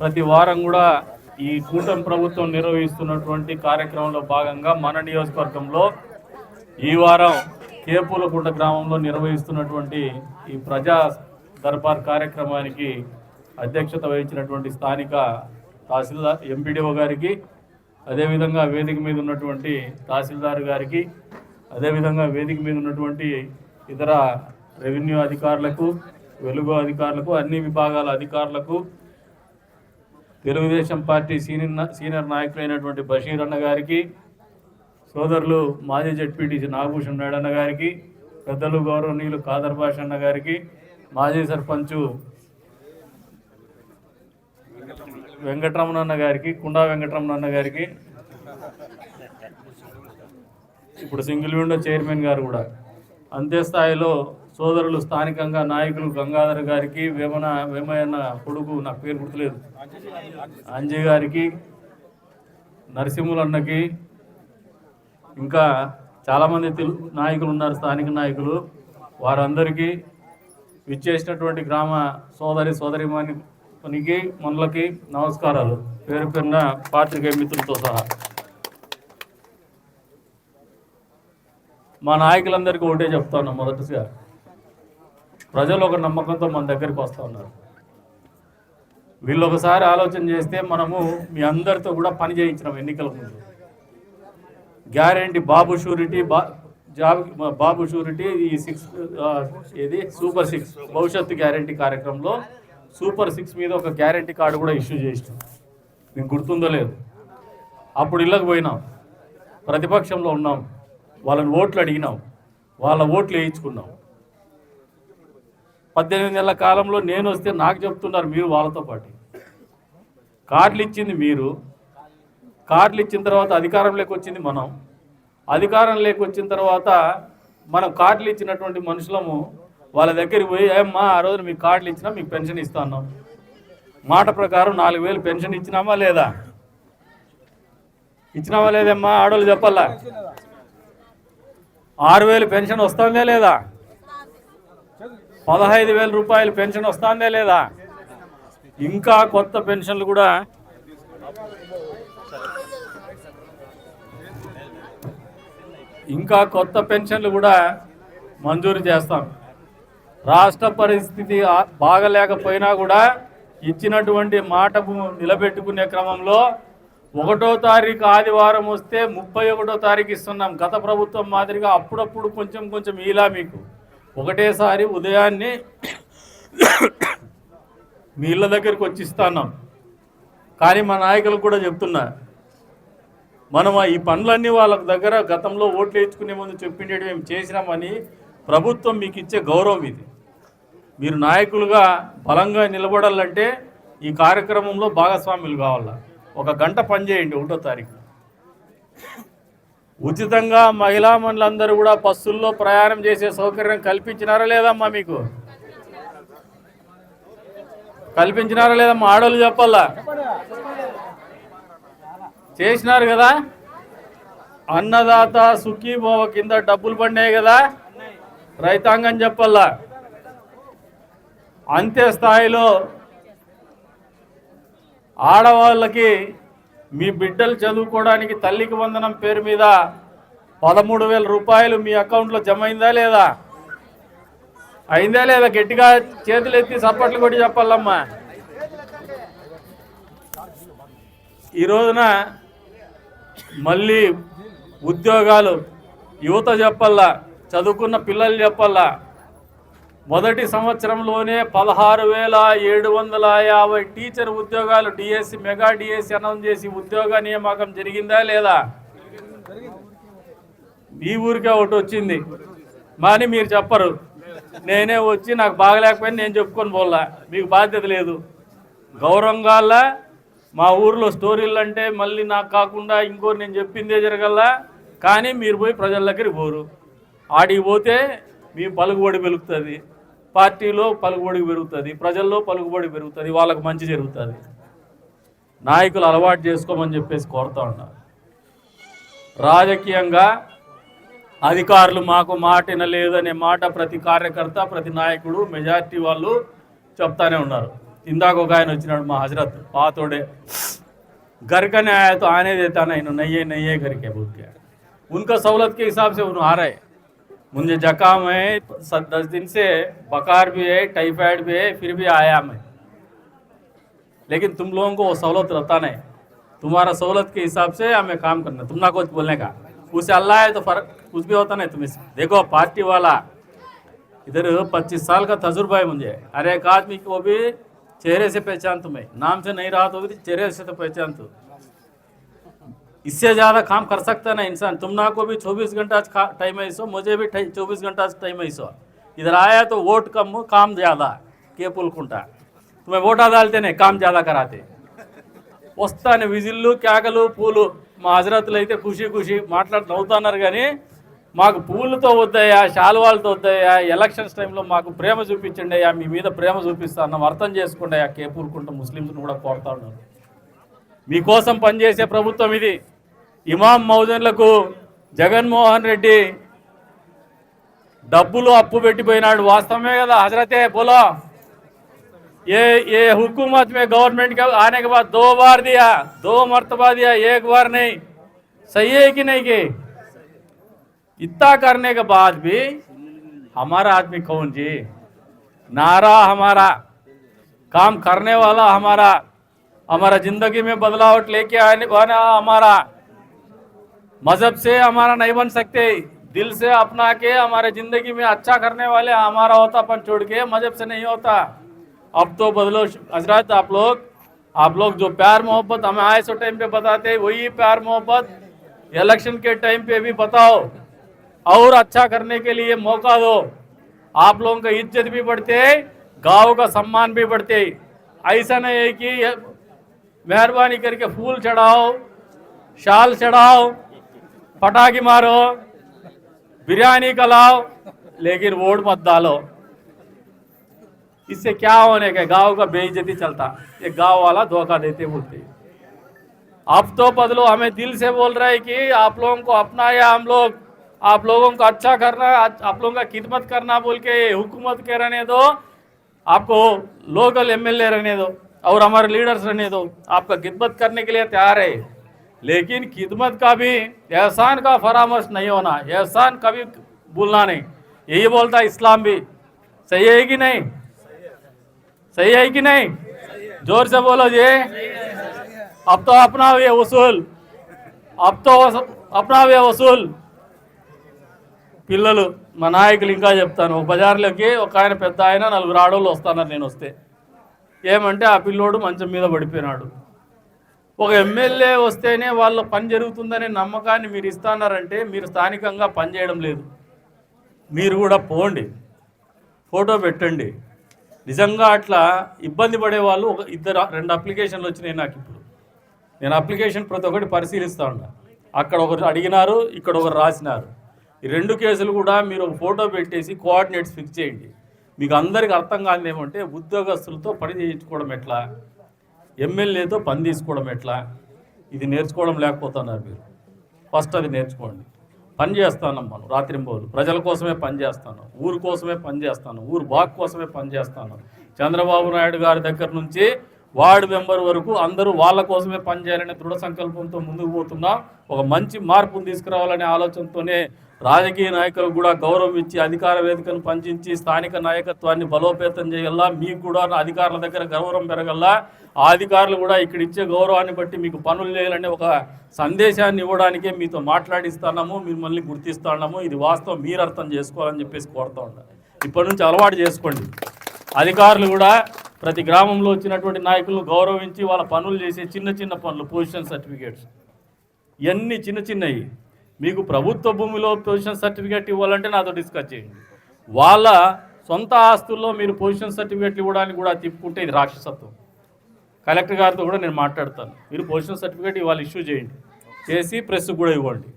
ప్రతి వారం కూడా ఈ కూటమి ప్రభుత్వం నిర్వహిస్తున్నటువంటి కార్యక్రమంలో భాగంగా మన నియోజకవర్గంలో ఈ వారం కేపూలకుంట గ్రామంలో నిర్వహిస్తున్నటువంటి ఈ ప్రజా దర్బార్ కార్యక్రమానికి అధ్యక్షత వహించినటువంటి స్థానిక తహసీల్దార్ ఎంపీడీఓ గారికి అదేవిధంగా వేదిక మీద ఉన్నటువంటి తహసీల్దార్ గారికి అదేవిధంగా వేదిక మీద ఉన్నటువంటి ఇతర రెవెన్యూ అధికారులకు వెలుగు అధికారులకు అన్ని విభాగాల అధికారులకు తెలుగుదేశం పార్టీ సీనియర్ సీనియర్ నాయకులైనటువంటి బషీర్ అన్న గారికి సోదరులు మాజీ జడ్పీటీసీ నాగభూషణ్ నాయుడు అన్న గారికి పెద్దలు గౌరవనీయులు కాదర్ భాష అన్న గారికి మాజీ సర్పంచు వెంకటరమణ అన్న గారికి కుండా వెంకటరమణ అన్న గారికి ఇప్పుడు సింగిల్ విండో చైర్మన్ గారు కూడా. అంతే స్థాయిలో సోదరులు స్థానికంగా నాయకులు గంగాధర్ గారికి వేమన వేమయ్యన్న కొడుకు నాకు పేరు గుర్తులేదు. అంజయ్ గారికి నరసింహులన్నకి ఇంకా చాలామంది తెలు నాయకులు ఉన్నారు స్థానిక నాయకులు. వారందరికీ విచ్చేసినటువంటి గ్రామ సోదరి సోదరిమానికి పనికి మనలకి నమస్కారాలు. పేరు పేరున పాత్రికేయ మిత్రులతో సహా. మా నాయకులందరికీ ఒకటే చెప్తాను మొదటిసారి. మొదటిగా ప్రజలు ఒక నమ్మకంతో మన దగ్గరికి వస్తూ ఉన్నారు. వీళ్ళు ఒకసారి ఆలోచన చేస్తే మనము మీ అందరితో కూడా పని చేయించినాం ఎన్నికల ముందు. గ్యారంటీ బాబు షూరిటీ బా జాబ్ బాబు షూరిటీ ఈ సిక్స్ ఇది ఏది? సూపర్ సిక్స్ భవిష్యత్తు గ్యారంటీ కార్యక్రమంలో సూపర్ సిక్స్ మీద ఒక గ్యారంటీ కార్డు కూడా ఇష్యూ చేసినాం. మీకు గుర్తుందో లేదు. అప్పుడు ఇళ్ళకు పోయినాం. ప్రతిపక్షంలో ఉన్నాం. వాళ్ళని ఓట్లు అడిగినాం. వాళ్ళ ఓట్లు వేయించుకున్నాం. పద్దెనిమిది నెలల కాలంలో నేను వస్తే నాకు చెప్తున్నారు మీరు వాళ్ళతో పాటు. కార్డులు ఇచ్చింది మీరు. కార్డులు ఇచ్చిన తర్వాత అధికారంలోకి వచ్చింది మనం. అధికారం వచ్చిన తర్వాత మనం కార్డులు ఇచ్చినటువంటి మనుషులము వాళ్ళ దగ్గరికి పోయి ఏమ్మా ఆ రోజు మీకు కార్డులు ఇచ్చినా మీకు పెన్షన్ ఇస్తాను మాట ప్రకారం నాలుగు వేలు పెన్షన్ ఇచ్చినామా లేదా? ఇచ్చినామా లేదమ్మా? ఆడోళ్ళు చెప్పాలా? ఆరు వేలు పెన్షన్ వస్తుందా లేదా? పదహైదు వేల రూపాయలు పెన్షన్ వస్తుందే లేదా? ఇంకా కొత్త పెన్షన్లు కూడా ఇంకా కొత్త పెన్షన్లు కూడా మంజూరు చేస్తాం. రాష్ట్ర పరిస్థితి బాగలేకపోయినా కూడా ఇచ్చినటువంటి మాట నిలబెట్టుకునే క్రమంలో ఒకటో తారీఖు ఆదివారం వస్తే ముప్పై ఒకటో తారీఖు ఇస్తున్నాం. గత ప్రభుత్వం మాదిరిగా అప్పుడప్పుడు కొంచెం కొంచెం ఇలా మీకు. ఒకటేసారి ఉదయాన్నే మీ ఇళ్ళ దగ్గరికి వచ్చి ఇస్తాన్నాం. కానీ మా నాయకులకు కూడా చెప్తున్నా మనం ఈ పనులన్నీ వాళ్ళ దగ్గర గతంలో ఓట్లు వేయించుకునే ముందు చెప్పిండేవి మేము చేసినామని ప్రభుత్వం మీకు ఇచ్చే గౌరవం ఇది. మీరు నాయకులుగా బలంగా నిలబడాలంటే ఈ కార్యక్రమంలో భాగస్వాములు కావాలా. ఒక గంట పనిచేయండి ఒకటో తారీఖు. ఉచితంగా మహిళా మనులందరూ కూడా బస్సుల్లో ప్రయాణం చేసే సౌకర్యం కల్పించినారా లేదమ్మా మీకు? కల్పించినారా లేదమ్మా? ఆడోళ్ళు చెప్పాలా? చేసినారు కదా? అన్నదాత సుఖీభోవ కింద డబ్బులు పడినాయి కదా? రైతాంగం చెప్పల్లా అంత్య స్థాయిలో ఆడవాళ్ళకి మీ బిడ్డలు చదువుకోవడానికి తల్లికి వందనం పేరు మీద పదమూడు వేల రూపాయలు మీ అకౌంట్లో జమ అయిందా లేదా? అయిందా లేదా? గట్టిగా చేతులు ఎత్తి సప్పట్లు కొట్టి చెప్పాలమ్మా. ఈ రోజున మళ్ళీ ఉద్యోగాలు యువత చెప్పల్లా చదువుకున్న పిల్లలు చెప్పల్లా మొదటి సంవత్సరంలోనే పదహారు వేల ఏడు వందల యాభై టీచర్ ఉద్యోగాలు డిఎస్సి మెగా డిఎస్సి అనౌన్స్ చేసి ఉద్యోగ నియామకం జరిగిందా లేదా? మీ ఊరికే ఒకటి వచ్చింది. కానీ మీరు చెప్పరు. నేనే వచ్చి నాకు బాగలేకపోయినా నేను చెప్పుకొని పోలా. మీకు బాధ్యత లేదు. గౌరవంగా మా ఊర్లో స్టోరీలు అంటే మళ్ళీ నాకు కాకుండా ఇంకో నేను చెప్పిందే జరగల్లా. కానీ మీరు పోయి ప్రజల దగ్గరికి పోరు. ఆడికి పోతే మీ పలుకుబడి పెరుగుతుంది పార్టీలో పలుకుబడి పెరుగుతుంది ప్రజల్లో పలుకుబడి పెరుగుతుంది వాళ్ళకు మంచి జరుగుతుంది. నాయకులు అలవాటు చేసుకోమని చెప్పేసి కోరుతూ ఉన్నారు రాజకీయంగా అధికారులు మాకు మాట వినలేదనే మాట ప్రతి కార్యకర్త ప్రతి నాయకుడు మెజార్టీ వాళ్ళు చెప్తానే ఉన్నారు. ఇందాక ఒక ఆయన వచ్చినాడు మా హజరత్ పాతోడే. గరికనే ఆనేది ఆనే ఆయన నయ్యే నయ్యే గరికే బుద్ధి ఉన్క సౌలత్కి హిసాబ్ సే ఉన్ ఆ मुझे जकाम है दस दिन से बकार भी है टाइफाइड भी है, फिर भी आया मैं। लेकिन तुम लोगों को वो सहूलत रहता नहीं। तुम्हारा सहूलत के हिसाब से हमें काम करना तुम ना कुछ बोलने का। उसे अल्लाह है तो फ़र्क कुछ भी होता नहीं तुम इस देखो, पार्टी वाला, इधर पच्चीस साल का तजुर्बा है मुझे। हर एक आदमी को भी चेहरे से पहचान तुम्हें। नाम से नहीं रहा तो भी चेहरे से तो पहचान तू। इससे ज़्यादा काम कर सकता है ना इंसान तुम ना को भी 24 घंटा टाइम है सो मुझे भी चौबीस घंटा टाइम है सो इधर आया तो वोट कम काम ज़्यादा के पुलकुंटा तुम्हें वोटा डालते नहीं काम ज़्यादा कराते వస్తాను విజిల్లు కేకలు పూలు మా హజరత్లు అయితే ఖుషి ఖుషి మాట్లాడి నవ్వుతున్నారు కానీ మాకు పూలతో వద్దయ్యా శాలువాలతో వద్దయ్యా ఎలక్షన్స్ టైంలో మాకు ప్రేమ చూపించండి అయ్యా మీ మీద ప్రేమ చూపిస్తాను అర్థం చేసుకోండి అయ్యా కేపూరుకుంటూ ముస్లింస్ని కూడా కోరుతా ఉన్నాను మీకోసం పనిచేసే ప్రభుత్వం ఇది ఇమాం మౌజన్లకు జగన్మోహన్ రెడ్డి డబ్బులు అప్పు పెట్టిపోయినాడు వాస్తవమే కదా హజరతే బోలో ये ये हुकूमत में गवर्नमेंट के आने के बाद दो बार दिया दो मरतबा दिया एक बार नहीं सही है कि नहीं कि इतना करने के बाद भी हमारा आदमी कौन जी नारा हमारा काम करने वाला हमारा हमारा जिंदगी में बदलावट लेके आने वाला हमारा मज़हब से हमारा नहीं बन सकते, दिल से अपना के हमारे ज़िंदगी में अच्छा करने वाले हमारा होता, अपन छोड़ के मज़हब से नहीं होता। अब तो बदलो हज़रत, आप लोग आप लोग जो प्यार मोहब्बत हमें आए सो टाइम पे बताते वही प्यार मोहब्बत इलेक्शन के टाइम पे भी बताओ। और अच्छा करने के लिए मौका दो। आप लोगों का इज़्ज़त भी बढ़ते, गाँव का सम्मान भी बढ़ते। ऐसा नहीं है कि मेहरबानी करके फूल चढ़ाओ, शाल चढ़ाओ पटाखे मारो, बिरयानी खिलाओ, लेकिन वोट मत डालो। इससे क्या होने का गाँव का बेइज्जती चलता। ये गाँव वाला धोखा देते बोलते अब तो बदलो, हमें दिल से बोल रहे हैं कि आप लोगों को अपना या हम लोग। आप लोगों को अच्छा करना, आप लोगों का खिदमत करना बोल के हुकूमत के रहने दो। आपको लोकल एमएलए रहने दो और हमारे लीडर्स रहने दो। आपका खिदमत करने के लिए तैयार है। लेकिन खिदमत का भी एहसान का फरामश नहीं होना एहसान कभी भूलना नहीं यही बोलता है इस्लाम भी सही है कि नहीं सही है कि नहीं जोर से बोलो जी अब तो अपना ये वसूल अब तो वस- अपना ये వసూల్ పిల్లలు మా నాయకులు ఇంకా చెప్తాను ఒక బజార్లోకి ఒక ఆయన పెద్ద ఆయన నలుగురు ఆడవాళ్ళు వస్తున్నారు నేను వస్తే ఏమంటే ఆ పిల్లోడు మంచం మీద పడిపోయినాడు ఒక ఎమ్మెల్యే వస్తేనే వాళ్ళ పని జరుగుతుందనే నమ్మకాన్ని మీరు ఇస్తానారంటే మీరు స్థానికంగా పనిచేయడం లేదు. మీరు కూడా పోండి. ఫోటో పెట్టండి. నిజంగా అట్లా ఇబ్బంది పడే వాళ్ళు ఒక ఇద్దరు రెండు అప్లికేషన్లు వచ్చినాయి నాకు ఇప్పుడు. నేను అప్లికేషన్ ప్రతి ఒక్కటి పరిశీలిస్తూ ఉన్నా. అక్కడ ఒకరు అడిగినారు ఇక్కడ ఒకరు రాసినారు. ఈ రెండు కేసులు కూడా మీరు ఒక ఫోటో పెట్టేసి కోఆర్డినేట్స్ ఫిక్స్ చేయండి. మీకు అందరికి అర్థం కాదు ఏమంటే ఉద్యోగస్తులతో పని చేయించుకోవడం ఎట్లా? ఎమ్మెల్యేతో పని తీసుకోవడం ఎట్లా? ఇది నేర్చుకోవడం లేకపోతున్నారు మీరు. ఫస్ట్ అది నేర్చుకోండి. పని చేస్తాను మనం రాత్రింబోలు ప్రజల కోసమే పని చేస్తాను. ఊరు కోసమే పని చేస్తాను. ఊరు బాగు కోసమే పని చేస్తాను. చంద్రబాబు నాయుడు గారి దగ్గర నుంచి వార్డు మెంబర్ వరకు అందరూ వాళ్ళ కోసమే పనిచేయాలనే దృఢ సంకల్పంతో ముందుకు పోతున్నాం. ఒక మంచి మార్పును తీసుకురావాలనే ఆలోచనతోనే రాజకీయ నాయకులకు కూడా గౌరవం ఇచ్చి అధికార వేదికను పంచించి స్థానిక నాయకత్వాన్ని బలోపేతం చేయగల మీకు కూడా అధికారుల దగ్గర గౌరవం పెరగల్లా. ఆ అధికారులు కూడా ఇక్కడ ఇచ్చే గౌరవాన్ని బట్టి మీకు పనులు చేయాలనే ఒక సందేశాన్ని ఇవ్వడానికే మీతో మాట్లాడిస్తున్నాము మిమ్మల్ని గుర్తిస్తున్నాము. ఇది వాస్తవం మీరు అర్థం చేసుకోవాలని చెప్పేసి కోరుతా ఉండాలి ఇప్పటి నుంచి అలవాటు చేసుకోండి. అధికారులు కూడా ప్రతి గ్రామంలో వచ్చినటువంటి నాయకులను గౌరవించి వాళ్ళ పనులు చేసే చిన్న చిన్న పనులు పొజిషన్ సర్టిఫికేట్స్ ఇవన్నీ చిన్న చిన్నవి. మీకు ప్రభుత్వ భూమిలో పొజిషన్ సర్టిఫికేట్ ఇవ్వాలంటే నాతో డిస్కస్ చేయండి. వాళ్ళ సొంత ఆస్తుల్లో మీరు పొజిషన్ సర్టిఫికేట్ ఇవ్వడానికి కూడా తిప్పుకుంటే ఇది రాక్షసత్వం. కలెక్టర్ గారితో కూడా నేను మాట్లాడతాను. మీరు పొజిషన్ సర్టిఫికేట్ ఇవాళ ఇష్యూ చేయండి. చేసి ప్రెస్ కూడా ఇవ్వండి.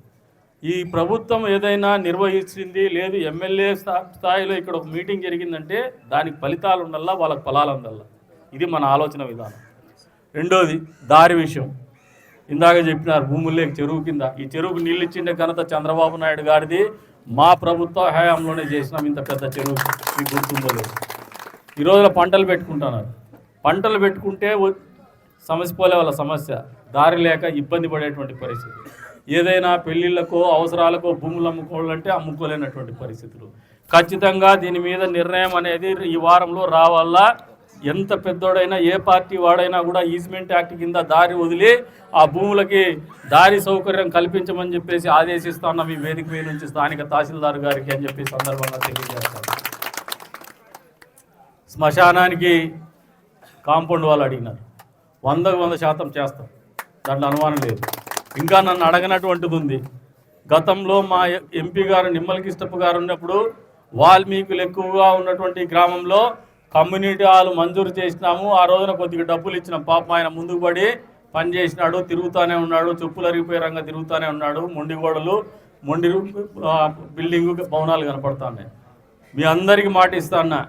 ఈ ప్రభుత్వం ఏదైనా నిర్వహించింది లేదు ఎమ్మెల్యే స్థాయిలో ఇక్కడ ఒక మీటింగ్ జరిగిందంటే దానికి ఫలితాలు ఉండల్లా వాళ్ళకి ఫలాలు ఉండల్లా ఇది మన ఆలోచన విధానం. రెండోది దారి విషయం. ఇందాక చెప్పినారు భూముల్లోకి చెరువు కింద. ఈ చెరువుకు నీళ్ళు ఇచ్చిండే ఘనత చంద్రబాబు నాయుడు గారిది. మా ప్రభుత్వ హయాంలోనే చేసినాం ఇంత పెద్ద చెరువు. మీకు గుర్తుందో లేదు ఈ రోజున పంటలు పెట్టుకుంటున్నారు పంటలు పెట్టుకుంటే సమస్య పోలే వాళ్ళ సమస్య. దారి లేక ఇబ్బంది పడేటువంటి పరిస్థితి. ఏదైనా పెళ్ళిళ్ళకో అవసరాలకో భూములు అమ్ముకోవాలంటే అమ్ముకోలేనటువంటి పరిస్థితులు. ఖచ్చితంగా దీని మీద నిర్ణయం అనేది ఈ వారంలో రావాలా? ఎంత పెద్దోడైనా ఏ పార్టీ వాడైనా కూడా ఈస్మెంట్ యాక్ట్ కింద దారి వదిలి ఆ భూములకి దారి సౌకర్యం కల్పించమని చెప్పేసి ఆదేశిస్తా ఉన్నాం ఈ వేదిక మీద నుంచి స్థానిక తహసీల్దార్ గారికి అని చెప్పి సందర్భంగా తెలియజేస్తాం. శ్మశానానికి కాంపౌండ్ వాళ్ళు అడిగినారు. వందకు వంద శాతం చేస్తాం. దాంట్లో అనుమానం లేదు. ఇంకా నన్ను అడగనటువంటిది ఉంది. గతంలో మా ఎంపీ గారు నిమ్మల కిష్టప్ప గారు ఉన్నప్పుడు వాల్మీకులు ఎక్కువగా ఉన్నటువంటి గ్రామంలో కమ్యూనిటీ హాల్ మంజూరు చేసినాము. ఆ రోజున కొద్దిగా డబ్బులు ఇచ్చిన. పాపం ఆయన ముందుకు పడి పని చేసినాడు తిరుగుతూనే ఉన్నాడు చెప్పులు అరిగిపోయే రంగా తిరుగుతూనే ఉన్నాడు. మొండి గోడలు మొండి బిల్డింగు భవనాలు కనపడుతున్నాయి. మీ అందరికీ మాట ఇస్తాన్నా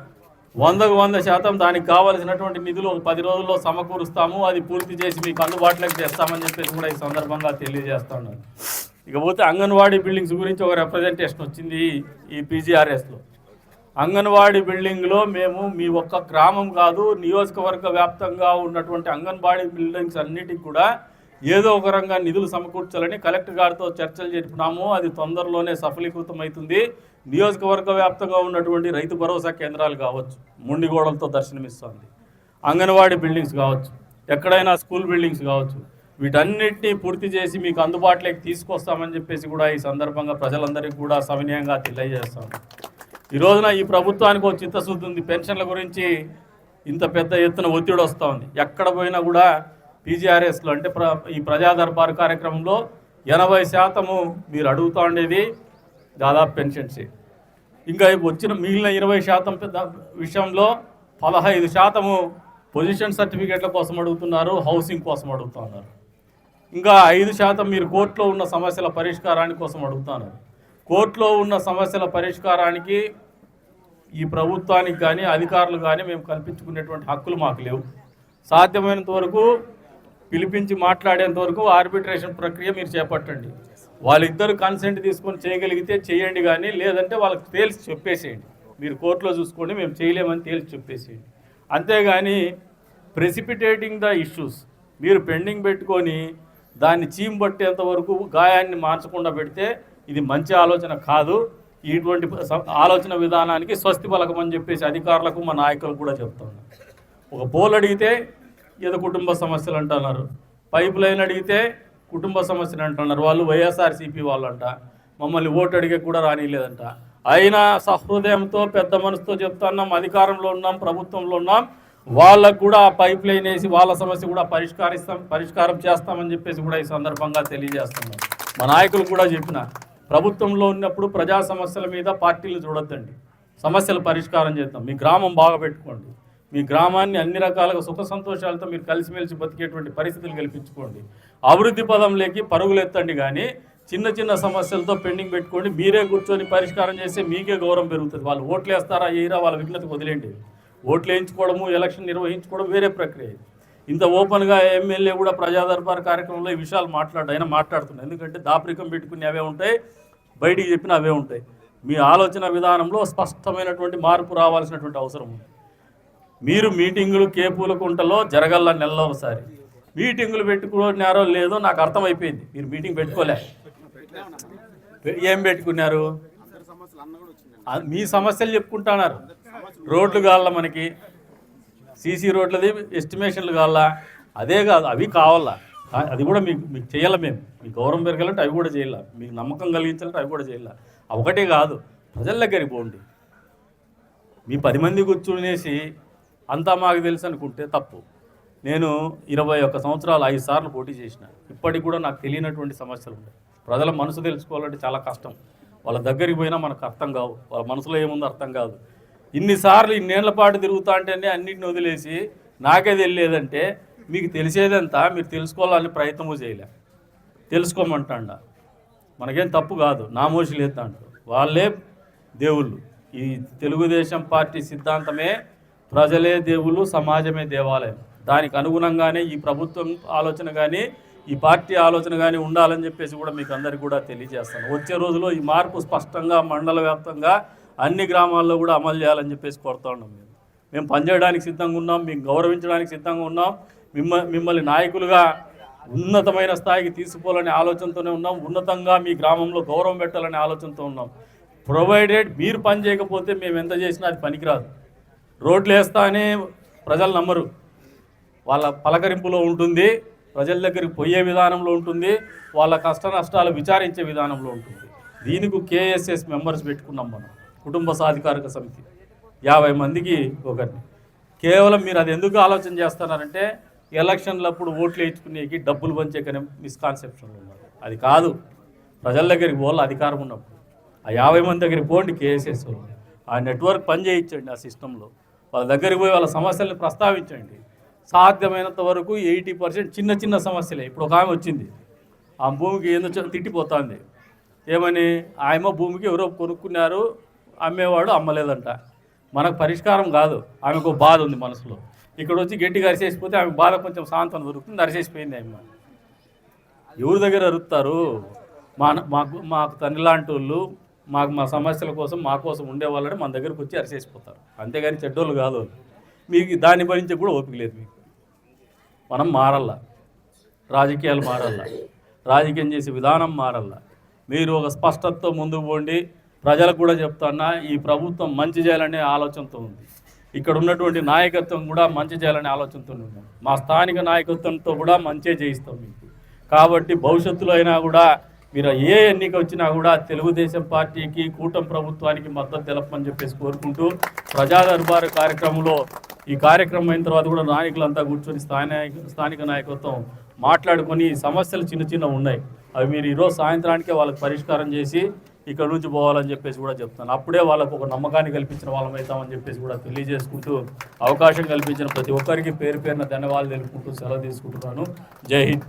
వందకు వంద శాతం దానికి కావలసినటువంటి నిధులు ఒక పది రోజుల్లో సమకూరుస్తాము. అది పూర్తి చేసి మీకు అందుబాటులోకి తెస్తామని చెప్పేసి కూడా ఈ సందర్భంగా తెలియజేస్తాను. ఇకపోతే అంగన్వాడీ బిల్డింగ్స్ గురించి ఒక రిప్రజెంటేషన్ వచ్చింది ఈ పీజీఆర్ఎస్లో. అంగన్వాడీ బిల్డింగ్లో మేము మీ ఒక్క గ్రామం కాదు నియోజకవర్గ వ్యాప్తంగా ఉన్నటువంటి అంగన్వాడీ బిల్డింగ్స్ అన్నిటికి కూడా ఏదో ఒక రంగా నిధులు సమకూర్చాలని కలెక్టర్ గారితో చర్చలు జరిపినాము. అది తొందరలోనే సఫలీకృతం అవుతుంది నియోజకవర్గ వ్యాప్తంగా ఉన్నటువంటి రైతు భరోసా కేంద్రాలు కావచ్చు ముండిగోడలతో దర్శనమిస్తుంది. అంగన్వాడీ బిల్డింగ్స్ కావచ్చు ఎక్కడైనా స్కూల్ బిల్డింగ్స్ కావచ్చు వీటన్నిటినీ పూర్తి చేసి మీకు అందుబాటులోకి తీసుకొస్తామని చెప్పేసి కూడా ఈ సందర్భంగా ప్రజలందరికీ కూడా సవినయంగా తెలియజేస్తాము. ఈ రోజున ఈ ప్రభుత్వానికి ఒక చిత్తశుద్ధి ఉంది. పెన్షన్ల గురించి ఇంత పెద్ద ఎత్తున ఒత్తిడి వస్తూ ఉంది. ఎక్కడ పోయినా కూడా పీజీఆర్ఎస్లో అంటే ప్ర ఈ ప్రజాదర్బార్ కార్యక్రమంలో ఎనభై శాతము మీరు అడుగుతూ ఉండేది దాదాపు పెన్షన్సే. ఇంకా వచ్చిన మిగిలిన ఇరవై శాతం పెద్ద విషయంలో పదహైదు శాతము పొజిషన్ సర్టిఫికేట్ల కోసం అడుగుతున్నారు హౌసింగ్ కోసం అడుగుతున్నారు ఇంకా ఐదు శాతం మీరు కోర్టులో ఉన్న సమస్యల పరిష్కారాని కోసం అడుగుతున్నారు కోర్టులో ఉన్న సమస్యల పరిష్కారానికి ఈ ప్రభుత్వానికి కానీ అధికారులు కానీ మేము కల్పించుకునేటువంటి హక్కులు మాకు లేవు. సాధ్యమైనంత వరకు పిలిపించి మాట్లాడేంత వరకు ఆర్బిట్రేషన్ ప్రక్రియ మీరు చేపట్టండి. వాళ్ళిద్దరు కన్సెంట్ తీసుకొని చేయగలిగితే చేయండి కానీ లేదంటే వాళ్ళకి తేల్చి చెప్పేసేయండి. మీరు కోర్టులో చూసుకోండి మేము చేయలేమని తేల్చి చెప్పేసేయండి. అంతేగాని ప్రెసిపిటేటింగ్ ద ఇష్యూస్ మీరు పెండింగ్ పెట్టుకొని దాన్ని చీమ్ పట్టేంత వరకు గాయాన్ని మార్చకుండా పెడితే ఇది మంచి ఆలోచన కాదు. ఇటువంటి ఆలోచన విధానానికి స్వస్తి పలకమని చెప్పేసి అధికారులకు మా నాయకులకు కూడా చెప్తున్నాను ఒక పోల్ అడిగితే ఏదో కుటుంబ సమస్యలు అంటున్నారు. పైప్ లైన్ అడిగితే కుటుంబ సమస్యలు అంటున్నారు. వాళ్ళు వైఎస్ఆర్సీపీ వాళ్ళంట. మమ్మల్ని ఓటు అడిగే కూడా రానిలేదంట అయినా సహృదయంతో పెద్ద మనసుతో చెప్తున్నాం అధికారంలో ఉన్నాం ప్రభుత్వంలో ఉన్నాం. వాళ్ళకు కూడా ఆ పైప్ లైన్ వేసి వాళ్ళ సమస్య కూడా పరిష్కరిస్తాం పరిష్కారం చేస్తామని చెప్పేసి కూడా ఈ సందర్భంగా తెలియజేస్తున్నాం. మా నాయకులు కూడా చెప్పిన ప్రభుత్వంలో ఉన్నప్పుడు ప్రజా సమస్యల మీద పార్టీలు చూడొద్దండి. సమస్యలు పరిష్కారం చేద్దాం. మీ గ్రామం బాగా పెట్టుకోండి. మీ గ్రామాన్ని అన్ని రకాలుగా సుఖ సంతోషాలతో మీరు కలిసిమెలిసి బతికేటువంటి పరిస్థితులు కల్పించుకోండి. అభివృద్ధి పదంలోకి పరుగులు ఎత్తండి కానీ చిన్న చిన్న సమస్యలతో పెండింగ్ పెట్టుకోండి. మీరే కూర్చొని పరిష్కారం చేస్తే మీకే గౌరవం పెరుగుతుంది. వాళ్ళు ఓట్లు వేస్తారా ఏరా వాళ్ళ విఘ్నత వదిలేండి ఓట్లు వేయించుకోవడము ఎలక్షన్ నిర్వహించుకోవడం వేరే ప్రక్రియ ఇంత ఓపెన్గా ఎమ్మెల్యే కూడా ప్రజాదర్బార్ కార్యక్రమంలో ఈ విషయాలు మాట్లాడు ఆయన మాట్లాడుతున్నాడు. ఎందుకంటే దాపరికం పెట్టుకుని అవే ఉంటాయి బయటికి చెప్పిన అవే ఉంటాయి. మీ ఆలోచన విధానంలో స్పష్టమైనటువంటి మార్పు రావాల్సినటువంటి అవసరం ఉంది. మీరు మీటింగులు కేపుల కుంటలో జరగల్ల నెలలో ఒకసారి. మీటింగులు పెట్టుకున్నారో లేదో నాకు అర్థమైపోయింది. మీరు మీటింగ్ పెట్టుకోలే. ఏం పెట్టుకున్నారు? మీ సమస్యలు చెప్పుకుంటున్నారు. రోడ్లు కావాలా మనకి. సీసీ రోడ్లది ఎస్టిమేషన్లు కావాలా? అదే కాదు అవి కావాలా? అది కూడా మీకు మీకు చేయాలి మేము? మీ గౌరవం పెరగాలంటే అవి కూడా చేయాలి? మీకు నమ్మకం కలిగించాలంటే అవి కూడా చేయాలి? ఒకటే కాదు ప్రజల దగ్గరికి పోండి. మీ పది మంది కూర్చునేసి అంతా మాకు తెలుసు అనుకుంటే తప్పు. నేను ఇరవై ఒక్క సంవత్సరాలు ఐదు సార్లు పోటీ చేసిన. ఇప్పటికి కూడా నాకు తెలియనటువంటి సమస్యలు ఉన్నాయి. ప్రజల మనసు తెలుసుకోవాలంటే చాలా కష్టం. వాళ్ళ దగ్గరికి పోయినా మనకు అర్థం కావు. వాళ్ళ మనసులో ఏముందో అర్థం కాదు. ఇన్నిసార్లు ఇన్నేళ్ళ పాటు తిరుగుతా అంటేనే అన్నిటిని వదిలేసి నాకే తెలియదంటే మీకు తెలిసేదంతా మీరు తెలుసుకోవాలని ప్రయత్నము చేయలే. తెలుసుకోమంటాండ. మనకేం తప్పు కాదు. నామోషి లేదు దాంట్లో వాళ్ళే దేవుళ్ళు. ఈ తెలుగుదేశం పార్టీ సిద్ధాంతమే ప్రజలే దేవుళ్ళు సమాజమే దేవాలయం. దానికి అనుగుణంగానే ఈ ప్రభుత్వం ఆలోచన కానీ ఈ పార్టీ ఆలోచన కానీ ఉండాలని చెప్పేసి కూడా మీకు అందరికీ కూడా తెలియజేస్తాను. వచ్చే రోజులో ఈ మార్పు స్పష్టంగా మండల వ్యాప్తంగా అన్ని గ్రామాల్లో కూడా అమలు చేయాలని చెప్పేసి కోరుతా ఉన్నాం మేము. మేము పనిచేయడానికి సిద్ధంగా ఉన్నాం మేము గౌరవించడానికి సిద్ధంగా ఉన్నాం మిమ్మ మిమ్మల్ని నాయకులుగా ఉన్నతమైన స్థాయికి తీసుకుపోవాలనే ఆలోచనతోనే ఉన్నాం ఉన్నతంగా మీ గ్రామంలో గౌరవం పెట్టాలనే ఆలోచనతో ఉన్నాం. ప్రొవైడెడ్ మీరు పని చేయకపోతే మేము ఎంత చేసినా అది పనికిరాదు. రోడ్లు వేస్తానే ప్రజలు నమ్మరు. వాళ్ళ పలకరింపులో ఉంటుంది ప్రజల దగ్గరికి పోయే విధానంలో ఉంటుంది వాళ్ళ కష్ట నష్టాలు విచారించే విధానంలో ఉంటుంది. దీనికి కేఎస్ఎస్ మెంబర్స్ పెట్టుకున్నాం మనం. కుటుంబ సాధికారిక సమితి. యాభై మందికి ఒకరిని. కేవలం మీరు అది ఎందుకు ఆలోచన చేస్తున్నారంటే ఎలక్షన్లప్పుడు ఓట్లు వేయించుకునేకి డబ్బులు పంచేకనే మిస్కాన్సెప్షన్లు ఉన్నారు. అది కాదు. ప్రజల దగ్గరికి పోవాలి అధికారం ఉన్నప్పుడు. ఆ యాభై మంది దగ్గరికి పోండి కేసెస్ ఆ నెట్వర్క్ పని చేయించండి ఆ సిస్టంలో. వాళ్ళ దగ్గరికి పోయి వాళ్ళ సమస్యల్ని ప్రస్తావించండి. సాధ్యమైనంత వరకు ఎయిటీ పర్సెంట్ చిన్న చిన్న సమస్యలే. ఇప్పుడు ఒక ఆమె వచ్చింది. ఆ భూమికి ఏందో తిట్టిపోతుంది. ఏమని? ఆయమ భూమికి ఎవరో కొనుక్కున్నారు. అమ్మేవాడు అమ్మలేదంట. మనకు పరిష్కారం కాదు. ఆమెకు ఒక బాధ ఉంది మనసులో. ఇక్కడ వచ్చి గట్టిగా అరిచేసిపోతే ఆమె బాధ కొంచెం సాంతం దొరుకుతుంది అరిసేసిపోయింది ఆమె ఎవరి దగ్గర అరుస్తారు? మా మాకు మాకు తండ్రి లాంటి వాళ్ళు మాకు మా సమస్యల కోసం మా కోసం ఉండేవాళ్ళని మన దగ్గరకు వచ్చి అరిచేసిపోతారు అంతేగాని చెడ్డోళ్ళు కాదు మీకు దాన్ని భరించి కూడా ఓపిక లేదు మీకు. మనం మారల్లా. రాజకీయాలు మారల్లా. రాజకీయం చేసే విధానం మారల్లా. మీరు ఒక స్పష్టతతో ముందుకు పోండి. ప్రజలకు కూడా చెప్తున్నా ఈ ప్రభుత్వం మంచి చేయాలనే ఆలోచనతో ఉంది. ఇక్కడ ఉన్నటువంటి నాయకత్వం కూడా మంచి చేయాలనే ఆలోచనతో ఉంది. మా స్థానిక నాయకత్వంతో కూడా మంచే చేయిస్తాం మీకు. కాబట్టి భవిష్యత్తులో అయినా కూడా మీరు ఏ ఎన్నిక వచ్చినా కూడా తెలుగుదేశం పార్టీకి కూటమి ప్రభుత్వానికి మద్దతు తెలపమని చెప్పేసి కోరుకుంటూ ప్రజాదర్బార్ కార్యక్రమంలో ఈ కార్యక్రమం అయిన తర్వాత కూడా నాయకులంతా కూర్చొని స్థానిక స్థానిక నాయకత్వం మాట్లాడుకొని సమస్యలు చిన్న చిన్న ఉన్నాయి. అవి మీరు ఈరోజు సాయంత్రానికే వాళ్ళకి పరిష్కారం చేసి ఇక్కడ నుంచి పోవాలని చెప్పేసి కూడా చెప్తాను అప్పుడే వాళ్ళకు ఒక నమ్మకాన్ని కల్పించిన వాళ్ళం అవుతామని చెప్పేసి కూడా తెలియజేసుకుంటూ అవకాశం కల్పించిన ప్రతి ఒక్కరికి పేరు పేరున ధన్యవాదాలు తెలుపుకుంటూ సెలవు తీసుకుంటున్నాను. జై హింద్.